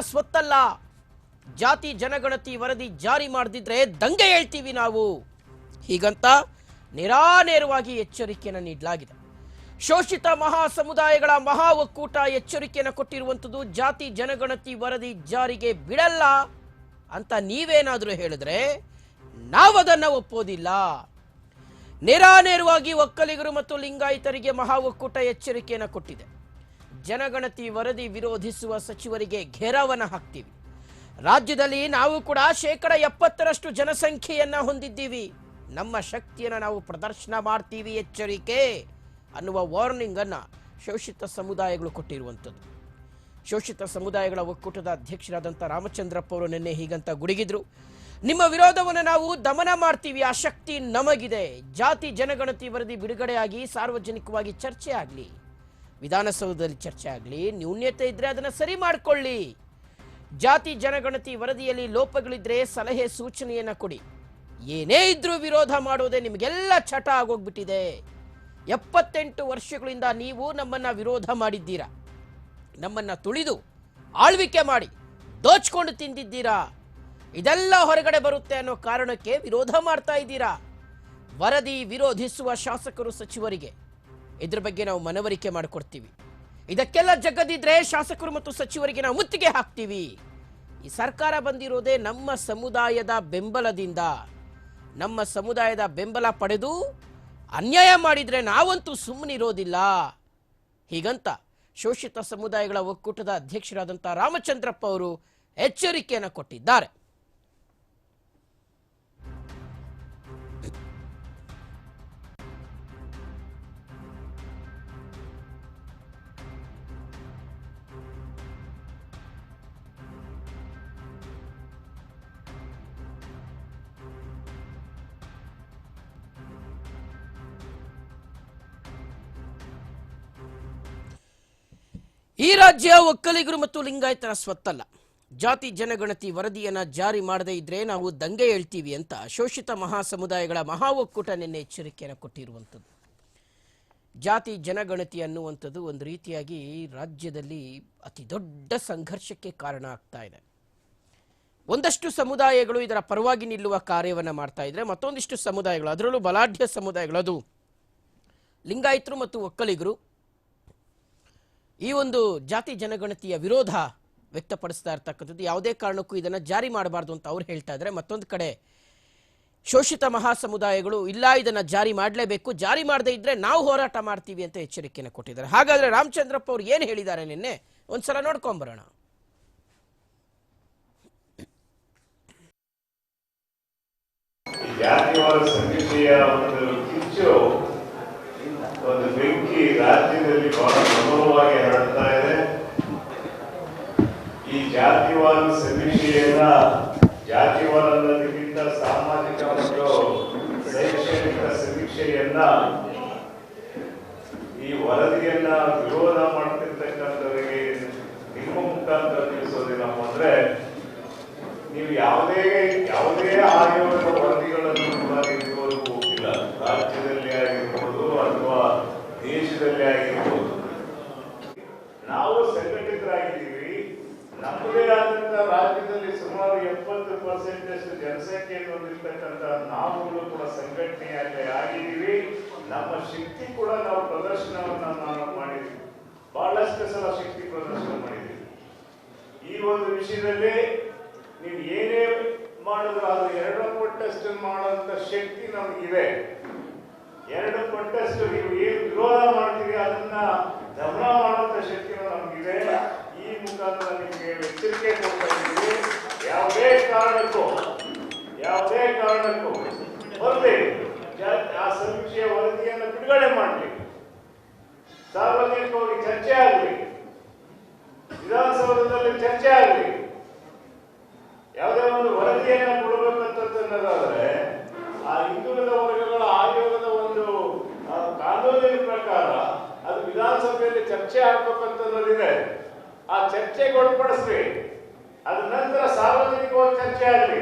ಸ್ವತ್ತಲ್ಲ. ಜಾತಿ ಜನಗಣತಿ ವರದಿ ಜಾರಿ ಮಾಡದಿದ್ರೆ ದಂಗೆ ಹೇಳ್ತೀವಿ ನಾವು. ಹೀಗಂತ ನಿರಾನೇರವಾಗಿ ಎಚ್ಚರಿಕೆಯನ್ನು ನೀಡಲಾಗಿದೆ. ಶೋಷಿತ ಮಹಾ ಸಮುದಾಯಗಳ ಮಹಾ ಒಕ್ಕೂಟ ಎಚ್ಚರಿಕೆಯನ್ನು ಕೊಟ್ಟಿರುವಂಥದ್ದು ಜಾತಿ ಜನಗಣತಿ ವರದಿ ಜಾರಿಗೆ ಬಿಡಲ್ಲ ಅಂತ ನೀವೇನಾದರೂ ಹೇಳಿದ್ರೆ ನಾವದನ್ನು ಒಪ್ಪೋದಿಲ್ಲ. ನೇರಾನೇರವಾಗಿ ಒಕ್ಕಲಿಗರು ಮತ್ತು ಲಿಂಗಾಯಿತರಿಗೆ ಮಹಾ ಒಕ್ಕೂಟ ಎಚ್ಚರಿಕೆಯನ್ನು ಕೊಟ್ಟಿದೆ. ಜನಗಣತಿ ವರದಿ ವಿರೋಧಿಸುವ ಸಚಿವರಿಗೆ ಘೇರಾವನ ಹಾಕ್ತೀವಿ. ರಾಜ್ಯದಲ್ಲಿ ನಾವು ಕೂಡ ಶೇಕಡ ಎಪ್ಪತ್ತರಷ್ಟು ಜನಸಂಖ್ಯೆಯನ್ನು ಹೊಂದಿದ್ದೀವಿ. ನಮ್ಮ ಶಕ್ತಿಯನ್ನು ನಾವು ಪ್ರದರ್ಶನ ಮಾಡ್ತೀವಿ ಎಚ್ಚರಿಕೆ ಅನ್ನುವ ವಾರ್ನಿಂಗ್ ಅನ್ನ ಶೋಷಿತ ಸಮುದಾಯಗಳು ಕೊಟ್ಟಿರುವಂಥದ್ದು. ಶೋಷಿತ ಸಮುದಾಯಗಳ ಒಕ್ಕೂಟದ ಅಧ್ಯಕ್ಷರಾದಂಥ ರಾಮಚಂದ್ರಪ್ಪ ಅವರು ನಿನ್ನೆ ಹೀಗಂತ ಗುಡುಗಿದ್ರು. ನಿಮ್ಮ ವಿರೋಧವನ್ನು ನಾವು ದಮನ ಮಾಡ್ತೀವಿ. ಆ ಶಕ್ತಿ ನಮಗಿದೆ. ಜಾತಿ ಜನಗಣತಿ ವರದಿ ಬಿಡುಗಡೆಯಾಗಿ ಸಾರ್ವಜನಿಕವಾಗಿ ಚರ್ಚೆ ಆಗಲಿ. ವಿಧಾನಸೌಧದಲ್ಲಿ ಚರ್ಚೆ ಆಗಲಿ, ನ್ಯೂನ್ಯತೆ ಇದ್ರೆ ಅದನ್ನು ಸರಿ ಮಾಡಿಕೊಳ್ಳಿ. ಜಾತಿ ಜನಗಣತಿ ವರದಿಯಲ್ಲಿ ಲೋಪಗಳಿದ್ರೆ ಸಲಹೆ ಸೂಚನೆಯನ್ನ ಕೊಡಿ. ಏನೇ ಇದ್ರೂ ವಿರೋಧ ಮಾಡೋದೇ ನಿಮಗೆಲ್ಲ ಚಟ ಆಗೋಗ್ಬಿಟ್ಟಿದೆ. ಎಪ್ಪತ್ತೆಂಟು ವರ್ಷಗಳಿಂದ ನೀವು ನಮ್ಮನ್ನ ವಿರೋಧ ಮಾಡಿದ್ದೀರಾ? ನಮ್ಮನ್ನ ತುಳಿದು ಆಳ್ವಿಕೆ ಮಾಡಿ ದೋಚ್ಕೊಂಡು ತಿಂದಿದ್ದೀರಾ? ಇದೆಲ್ಲ ಹೊರಗಡೆ ಬರುತ್ತೆ ಅನ್ನೋ ಕಾರಣಕ್ಕೆ ವಿರೋಧ ಮಾಡ್ತಾ ಇದ್ದೀರಾ? ವರದಿ ವಿರೋಧಿಸುವ ಶಾಸಕರು ಸಚಿವರಿಗೆ. ಇದ್ರ ಬಗ್ಗೆ ನಾವು ಮನವರಿಕೆ ಮಾಡಿಕೊಡ್ತೀವಿ. ಇದಕ್ಕೆಲ್ಲ ಜಗದಿದ್ರೆ ಶಾಸಕರು ಮತ್ತು ಸಚಿವರಿಗೆ ನಾವು ಮುತ್ತಿಗೆ ಹಾಕ್ತೀವಿ. ಈ ಸರ್ಕಾರ ಬಂದಿರೋದೇ ನಮ್ಮ ಸಮುದಾಯದ ಬೆಂಬಲದಿಂದ. ನಮ್ಮ ಸಮುದಾಯದ ಬೆಂಬಲ ಪಡೆದು ಅನ್ಯಾಯ ಮಾಡಿದ್ರೆ ನಾವಂತೂ ಸುಮ್ಮನಿರೋದಿಲ್ಲ. ಹೀಗಂತ ಶೋಷಿತ ಸಮುದಾಯಗಳ ಒಕ್ಕೂಟದ ಅಧ್ಯಕ್ಷರಾದಂಥ ರಾಮಚಂದ್ರಪ್ಪ ಅವರು ಎಚ್ಚರಿಕೆಯನ್ನು ಕೊಟ್ಟಿದ್ದಾರೆ. ಈ ರಾಜ್ಯ ಒಕ್ಕಲಿಗರು ಮತ್ತು ಲಿಂಗಾಯತರ ಸ್ವತ್ತಲ್ಲ. ಜಾತಿ, ಜನಗಣತಿ ವರದಿಯನ್ನು ಜಾರಿ ಮಾಡದೇ ಇದ್ರೆ ನಾವು ದಂಗೆ ಹೇಳ್ತೀವಿ ಅಂತ ಶೋಷಿತ ಮಹಾ ಸಮುದಾಯಗಳ ಮಹಾ ಒಕ್ಕೂಟ ನಿನ್ನೆ ಎಚ್ಚರಿಕೆಯನ್ನು ಕೊಟ್ಟಿರುವಂಥದ್ದು. ಜಾತಿ, ಜನಗಣತಿ ಅನ್ನುವಂಥದ್ದು ಒಂದು ರೀತಿಯಾಗಿ ರಾಜ್ಯದಲ್ಲಿ ಅತಿ ದೊಡ್ಡ ಸಂಘರ್ಷಕ್ಕೆ ಕಾರಣ ಆಗ್ತಾ ಇದೆ. ಒಂದಷ್ಟು ಸಮುದಾಯಗಳು ಇದರ ಪರವಾಗಿ ನಿಲ್ಲುವ ಕಾರ್ಯವನ್ನು ಮಾಡ್ತಾ ಇದ್ರೆ ಮತ್ತೊಂದಿಷ್ಟು ಸಮುದಾಯಗಳು, ಅದರಲ್ಲೂ ಬಲಾಢ್ಯ ಸಮುದಾಯಗಳು, ಅದು ಲಿಂಗಾಯತರು ಮತ್ತು ಒಕ್ಕಲಿಗರು ಈ ಒಂದು ಜಾತಿ ಜನಗಣತಿಯ ವಿರೋಧ ವ್ಯಕ್ತಪಡಿಸ್ತಾ ಇರ್ತಕ್ಕಂಥದ್ದು. ಯಾವುದೇ ಕಾರಣಕ್ಕೂ ಇದನ್ನು ಜಾರಿ ಮಾಡಬಾರ್ದು ಅಂತ ಅವ್ರು ಹೇಳ್ತಾ ಇದ್ದಾರೆ. ಮತ್ತೊಂದು ಕಡೆ, ಶೋಷಿತ ಮಹಾ ಸಮುದಾಯಗಳು ಇಲ್ಲ ಇದನ್ನು ಜಾರಿ ಮಾಡಲೇಬೇಕು, ಜಾರಿ ಮಾಡದೇ ಇದ್ರೆ ನಾವು ಹೋರಾಟ ಮಾಡ್ತೀವಿ ಅಂತ ಎಚ್ಚರಿಕೆಯನ್ನು ಕೊಟ್ಟಿದ್ದಾರೆ. ಹಾಗಾದ್ರೆ ರಾಮಚಂದ್ರಪ್ಪ ಅವರು ಏನು ಹೇಳಿದ್ದಾರೆ ನಿನ್ನೆ? ಒಂದ್ಸಲ ನೋಡ್ಕೊಂಬರೋಣ ಈ ಜಾತಿವಾದ ಸಂಹಿತೆಯ ಒಂದು ಕಿಚ್ಚು ಒಂದು ಬೆಂಕಿ ರಾಜ್ಯದಲ್ಲಿ ಬಹಳ ಪ್ರಬಲವಾಗಿ ಹರಡ್ತಾ ಇದೆ. ಈ ಜಾತಿವಾದ ಸಮೀಕ್ಷೆಯನ್ನ ಜಾತಿವಾದ ಅನ್ನೋದಕ್ಕಿಂತ ಸಾಮಾಜಿಕ ಮತ್ತು ಶೈಕ್ಷಣಿಕ ಸಮೀಕ್ಷೆಯನ್ನ ಈ ವರದಿಯನ್ನ ವಿರೋಧ ಮಾಡ್ತಿರ್ತಕ್ಕಂಥವರಿಗೆ ನಿಮ್ಮ ಮುಖಾಂತರ ತಿಳಿಸೋದೇನಪ್ಪ ಅಂದ್ರೆ ನೀವು ಯಾವುದೇ ಯಾವುದೇ ಆಯೋಗದ ವರದಿಗಳನ್ನು ಕೂಡ ಇದುವರೆಗೂ ಹೋಗಿಲ್ಲ ರಾಜ್ಯದಲ್ಲಿ ಆಗಿರ್ಬೋದು ಅಥವಾ ದೇಶದಲ್ಲಿ ಆಗಿರ್ಬೋದು ನಾವು ಸಂಘಟಿತರಾಗಿದ್ದೀವಿ ನಮ್ಮದೇ ಆದಂತ ರಾಜ್ಯದಲ್ಲಿ ಸುಮಾರು ಎಪ್ಪತ್ತು ಪರ್ಸೆಂಟ್ ಅಷ್ಟು ಜನಸಂಖ್ಯೆಯನ್ನು ಹೊಂದಿರತಕ್ಕಂತ ನಾವುಗಳು ಕೂಡ ಸಂಘಟನೆಯಾಗಿ ಆಗಿದ್ದೀವಿ. ನಮ್ಮ ಶಕ್ತಿ ಕೂಡ ನಾವು ಪ್ರದರ್ಶನವನ್ನು ನಾವು ಮಾಡಿದ್ದೀವಿ. ಬಹಳಷ್ಟು ಸಲ ಶಕ್ತಿ ಪ್ರದರ್ಶನ ಮಾಡಿದ್ದೀವಿ. ಈ ಒಂದು ವಿಷಯದಲ್ಲಿ ನೀವು ಏನೇ ಮಾಡಿದ್ರು ಅದು ಎರಡು ಪಟ್ಟಷ್ಟು ಮಾಡುವಂತ ಶಕ್ತಿ ನಮಗಿದೆ. ಎರಡು ಪಟ್ಟಷ್ಟು ನೀವು ಏನು ವಿರೋಧ ಮಾಡ್ತೀವಿ ಅದನ್ನ ದಮನ ಮಾಡುವಂತ ಶಕ್ತಿ ನಮಗಿದೆ. ಈ ಮುಖಾಂತರ ನಿಮಗೆ ಎಚ್ಚರಿಕೆ ಕೊಡ್ತಾ ಇದ್ದೀವಿ. ಯಾವುದೇ ಕಾರಣಕ್ಕೂ ಯಾವುದೇ ಕಾರಣಕ್ಕೂ ಬರಲಿ ಆ ಸಮೀಕ್ಷೆಯ ವರದಿಯನ್ನು ಬಿಡುಗಡೆ ಮಾಡಲಿ ಸಾರ್ವಜನಿಕವಾಗಿ ಚರ್ಚೆ ಆಗಲಿ ವಿಧಾನಸೌಧದಲ್ಲಿ ಚರ್ಚೆ ಆಗಲಿ ಯಾವುದೇ ಒಂದು ವರದಿಯನ್ನ ಕೊಡಬೇಕಂತಂದಾದ್ರೆ ಆ ಹಿಂದುಳಿದ ವರ್ಗಗಳ ಆಯೋಗದ ಒಂದು ಕಾನೂನಿನ ಪ್ರಕಾರ ಅದು ವಿಧಾನಸಭೆಯಲ್ಲಿ ಚರ್ಚೆ ಆಗ್ಬೇಕಂತನ್ನೋದಿದೆ ಆ ಚರ್ಚೆಗೆ ಒಳಪಡಿಸ್ರಿ ಅದ ನಂತರ ಸಾರ್ವಜನಿಕವಾಗಿ ಚರ್ಚೆ ಆಗಲಿ